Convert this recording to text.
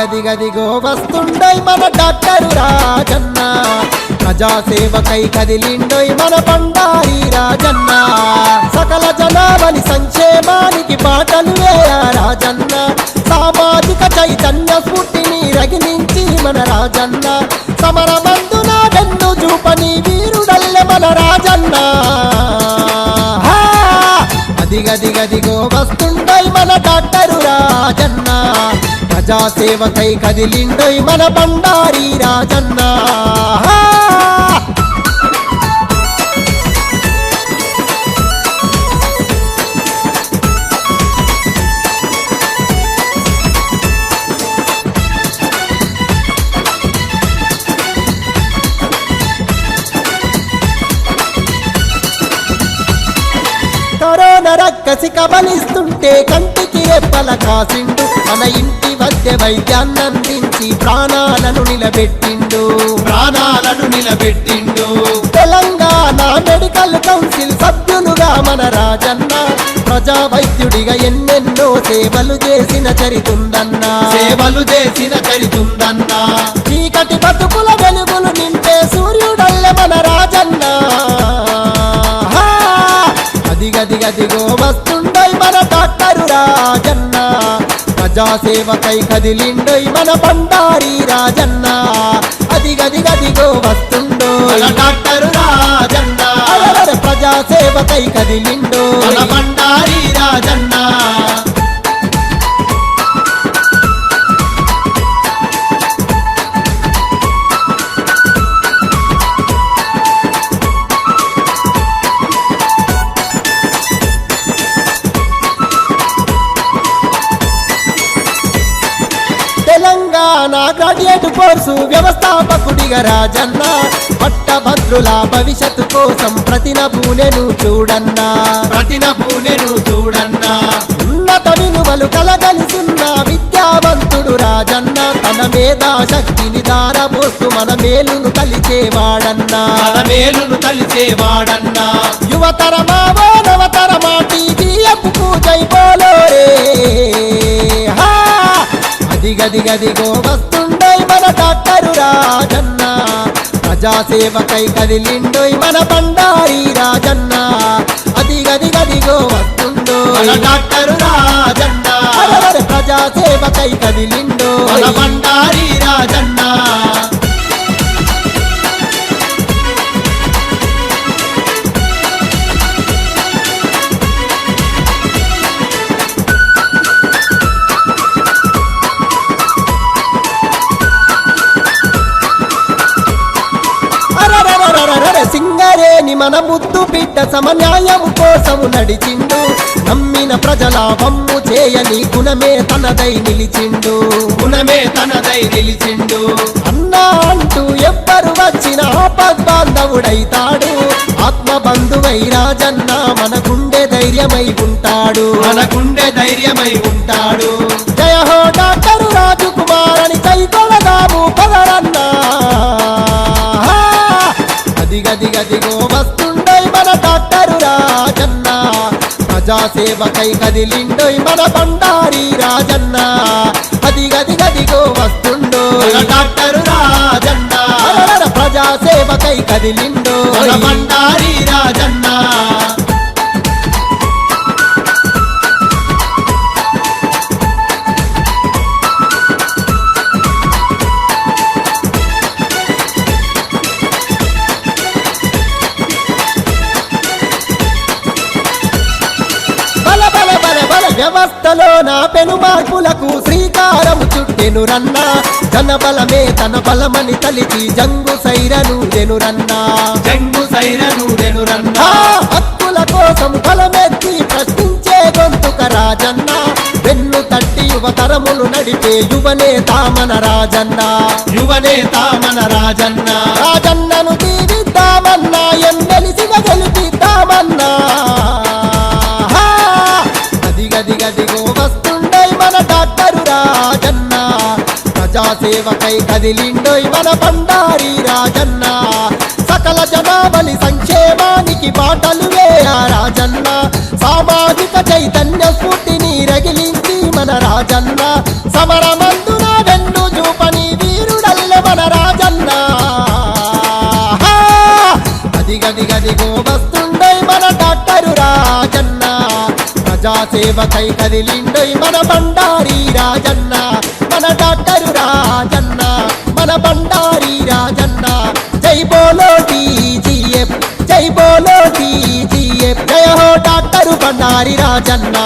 గది గదిగదిగో వస్తుండై మన డాక్టరు రాజన్న. ప్రజాసేవకై కదిలిండోయ్ మన పండారి రాజన్న. సకల జనాభని సంక్షేమానికి పాటలు వేయా రాజన్న. సామాజిక చైతన్య స్ఫూర్తిని రగిలించి మన రాజన్న. సమర బంధున వెన్ను చూపని వీరుడల్లె మన రాజన్న. అదిగదిగదిగో వస్తుండై మన డాక్టర్ సేవకై కదిలిండోయ్ మన బండారి రాజన్న. కరోనా రక్కసి కబలిస్తుంటే కంటికి రెప్పల కాసిండు. మన ఇంటి వద్ద వైద్యాన్ని అందించి ప్రాణాలను నిలబెట్టిండు. ప్రాణాలను నిలబెట్టిండు. తెలంగాణ మెడికల్ కౌన్సిల్ సభ్యులుగా మన రాజన్న ప్రజా వైద్యుడిగా ఎన్నెన్నో సేవలు చేసిన చరితుందన్నా సేవలు చేసిన చరితుందన్నా చీకటి బతుకుల వెలుగులు నింపే సూర్యుడల్లె మన రాజన్న! అదిగదిగదిగో వస్తుండై ప్రజాసేవకై కదిలిండోయ్ మన బండారి రాజన్న. అదిగదిగదిగో వస్తుండో. మన డాక్టర్ రాజన్న. ప్రజాసేవకై కదిలిండో. గ్రాడ్యుయేట్ కోర్సు వ్యవస్థాపకుడిగా రాజన్న. పట్టభద్రుల భవిష్యత్తు కోసం ప్రతినబూనెను చూడన్నా. ప్రతిన పూనెను చూడన్నా. ఉన్నత విలువలు కలగలిసున్న విద్యావంతుడు రాజన్న. తన మేధా శక్తిని దారబోస్తూ మన మేలును కలిచేవాడన్నా మన మేలును తలిచేవాడన్నా. యువతరమావో నవతరమా టీవీయపు పూజై పోలోరే. హా! అదిగదిగదిగో వస్తుండోయ్ మన డాక్టరు రాజన్న. ప్రజాసేవకై కదిలిండోయ్ మన బండారి రాజన్న. అదిగదిగదిగో వస్తుండో మన డాక్టర్ రాజన్న. ప్రజాసేవకై కదిలిండో మన బండారి సింగరేని మన ముద్దు బిడ్డ సమన్యాయము కోసము నడిచిండు. నమ్మిన ప్రజల వమ్ము చేయని గుణమే తనదై నిలిచిండు. గుణమే తనదై నిలిచిండు. అన్నా అంటూ ఎవ్వరు వచ్చిన ఆపద్బాంధవుడైతాడు. ఆత్మ బంధువై రాజన్న మన గుండె ధైర్యమై ఉంటాడు. మన గుండె ధైర్యమై ఉంటాడు. జయ హో డాక్టరు రాజకుమార్ అని కైకొలదాము పదరన్నా అదిగదిగదిగో వస్తుండై ప్రజాసేవకై కదిలిండోయ్ మన బండారి రాజన్న. అదిగదిగదిగో వస్తుండో మన డాక్టర్ రాజన్న. ప్రజాసేవకై కదిలిండో బండారి రాజన్న. వ్యవస్థలో నా పెను మార్పులకు శ్రీకారం చుట్టెను రన్నా. జన బలమే తన బలమని తలిచి జంగు సైరను దెనురన్నా జంగు సైరను దెనురన్నా ఆ హక్కుల కోసం బలమెత్తి ప్రశ్నించే గొంతుక రాజన్న. వెన్ను తట్టి యువతరములు నడిపే యువనేత మన రాజన్న. యువనేత మన రాజన్న. రాజన్నను సేవకై కదిలిండోయ్ మన పండారి రాజన్న. సకల జనాబలి సంక్షేమానికి పాటలు వేయ రాజన్న. సామాజిక చైతన్య స్ఫూర్తిని రగిలించి మన రాజన్న. సమరమందున వెన్ను చూపని వీరుడల్ల మన రాజన్న. గది గది గదిగో వస్తుండోయ్ మన డాక్టరు రాజన్న. కదిలిండోయ్ మన రాజన్న. మన డాక్టరు రాజన్న మన బండారి రాజన్న. జై బోలో డీజీఎఫ్ జై బోలో డీజీఎఫ్ జయ హో డాక్టరు బండారి రాజన్న.